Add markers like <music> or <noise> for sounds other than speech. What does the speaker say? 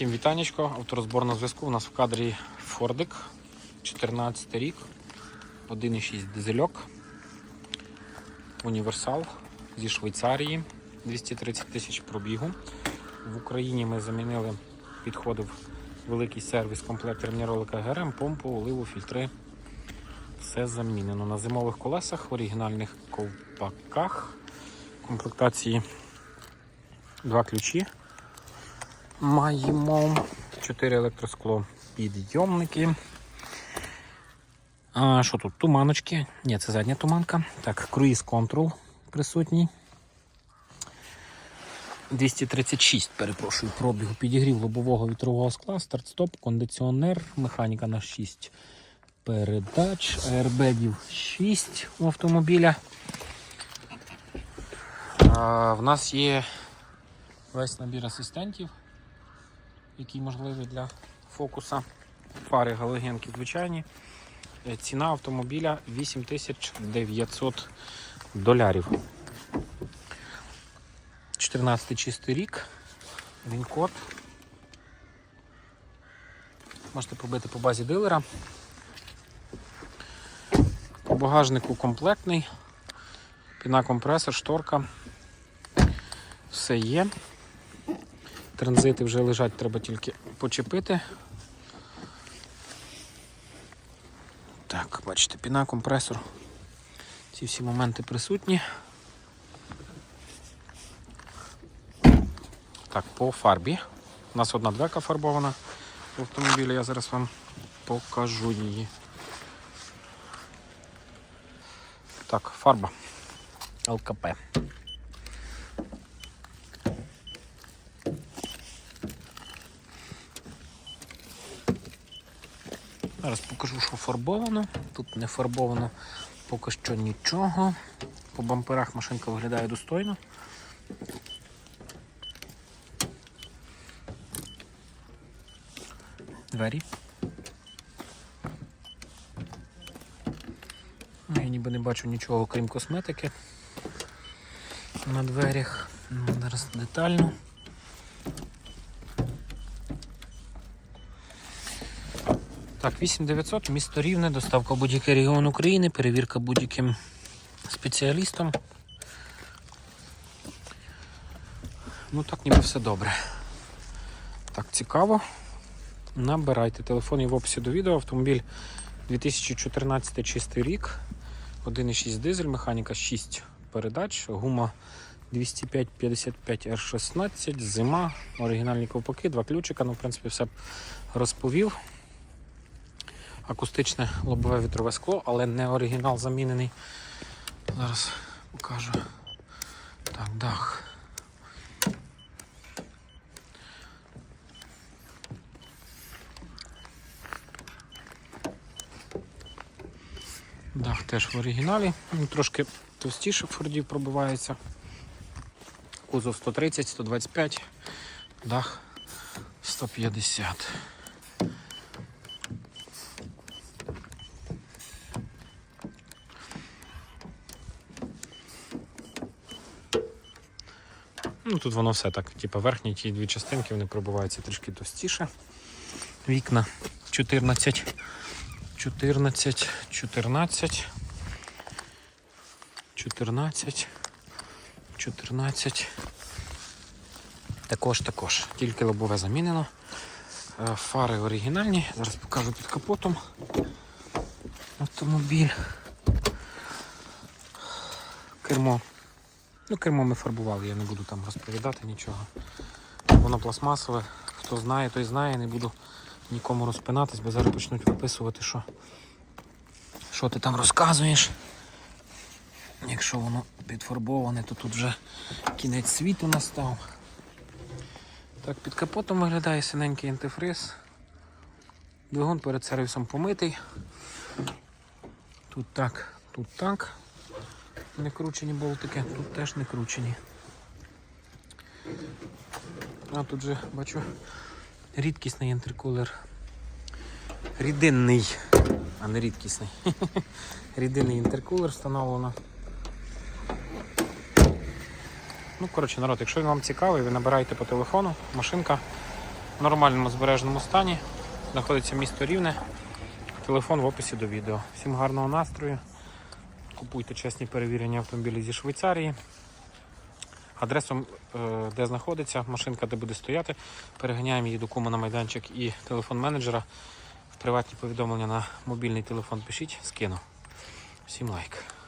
Всім вітанечко, авторозбор на зв'язку. У нас в кадрі Фордик, 14 рік, 1,6 дизельок, універсал зі Швейцарії, 230 тисяч пробігу. В Україні ми замінили, підходив великий сервіс комплект ролика ГРМ, помпу, оливу, фільтри. Все замінено на зимових колесах, в оригінальних ковпаках, комплектації два ключі. Маємо 4 електроскло підйомники. А що тут? Туманочки. Ні, це задня туманка. Так, круїз контрол присутній. 236, перепрошую, пробігу. Підігрів лобового вітрового скла, старт-стоп, кондиціонер, механіка на 6 передач, аербегів 6 у автомобіля. А, в нас є весь набір асистентів, який можливий для фокуса. Фари галогенки звичайні. Е, Ціна автомобіля 8900 долярів. 14 чистий рік. Він код. Можете побити по базі дилера. По багажнику комплектний. Пінакомпресор, шторка. Все є. Транзити вже лежать, треба тільки почепити. Так, бачите, піна, компресор. Ці всі моменти присутні. Так, по фарбі. У нас одна дверка фарбована в автомобілі, я зараз вам покажу її. Так, фарба ЛКП. Зараз покажу, що фарбовано. Тут не фарбовано поки що нічого. По бамперах машинка виглядає достойно. Двері. Ну, Я ніби не бачу нічого, крім косметики на дверях. Ну, Зараз детально. Так, 8900, місто Рівне, доставка будь-який регіон України, перевірка будь-яким спеціалістом. Ну так ніби все добре. Так, цікаво. Набирайте телефон є в описі до відео. Автомобіль 2014 чистий рік. 1,6 дизель, механіка 6 передач, гума 205-55 R16, зима, оригінальні ковпаки, два ключика. Ну, в принципі, все розповів. Акустичне лобове вітрове скло, але не оригінал замінений. Зараз покажу. Так, дах. Дах теж в оригіналі. Він трошки товстіше фордів пробивається. Кузов 130, 125, дах 150. Ну, тут воно все так, типу верхні ті дві частинки вони пробиваються трішки товстіше. Вікна 14, 14, 14, 14, 14. Також, також. Тільки лобове замінено. Е, Фари оригінальні. Зараз покажу під капотом автомобіль. Кермо. Ну, кермо ми фарбували, я не буду там розповідати нічого. Воно пластмасове. Хто знає, той знає, не буду нікому розпинатись, бо зараз почнуть виписувати, що, що ти там розказуєш. Якщо воно підфарбоване, то тут вже кінець світу настав. Так, під капотом виглядає синенький антифриз. Двигун перед сервісом помитий. Тут так, тут так. Не кручені болтики, тут теж не кручені. А тут же бачу рідкісний інтеркулер. Рідинний, а не рідкісний. <laughs> Рідинний інтеркулер встановлено. Ну, коротше, народ, якщо він вам цікавий, ви набираєте по телефону, машинка в нормальному збереженому стані. Знаходиться місто Рівне. Телефон в описі до відео. Всім гарного настрою. Купуйте чесні перевірені автомобілі зі Швейцарії. Адресу, е, де знаходиться машинка, де буде стояти. Переганяємо її до кума на майданчик і телефон менеджера. В приватні повідомлення на мобільний телефон пишіть, скину. Всім лайк.